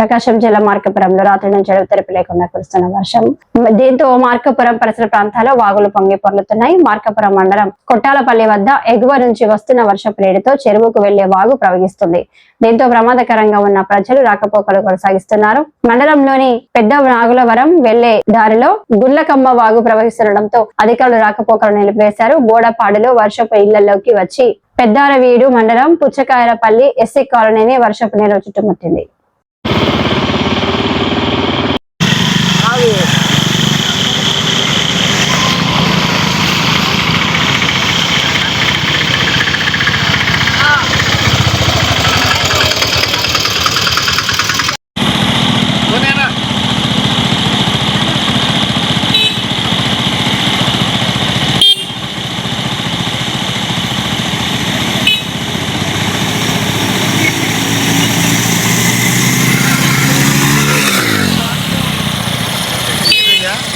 ప్రకాశం జిల్లా మార్కపురంలో రాత్రి నుంచి తెరపు లేకుండా కురుస్తున్న వర్షం. దీంతో మార్కపురం పరిసర ప్రాంతాల్లో వాగులు పొంగి పొర్లుతున్నాయి. మార్కపురం మండలం కొట్టాలపల్లి వద్ద ఎగువ నుంచి వస్తున్న వర్షపు నీటితో చెరువుకు వెళ్ళే వాగు ప్రవహిస్తుంది. దీంతో ప్రమాదకరంగా ఉన్న ప్రజలు రాకపోకలు కొనసాగిస్తున్నారు. మండలంలోని పెద్ద నాగులవరం వెళ్ళే దారిలో గుండ్లకమ్మ వాగు ప్రవహిస్తుండటంతో అధికారులు రాకపోకలు నిలిపివేశారు. బోడపాడులో వర్షపు ఇళ్ళలోకి వచ్చి పెద్దారవీడు మండలం పుచ్చకాయలపల్లి ఎస్సీ కాలనీని వర్షపు నీరు చుట్టుముట్టింది.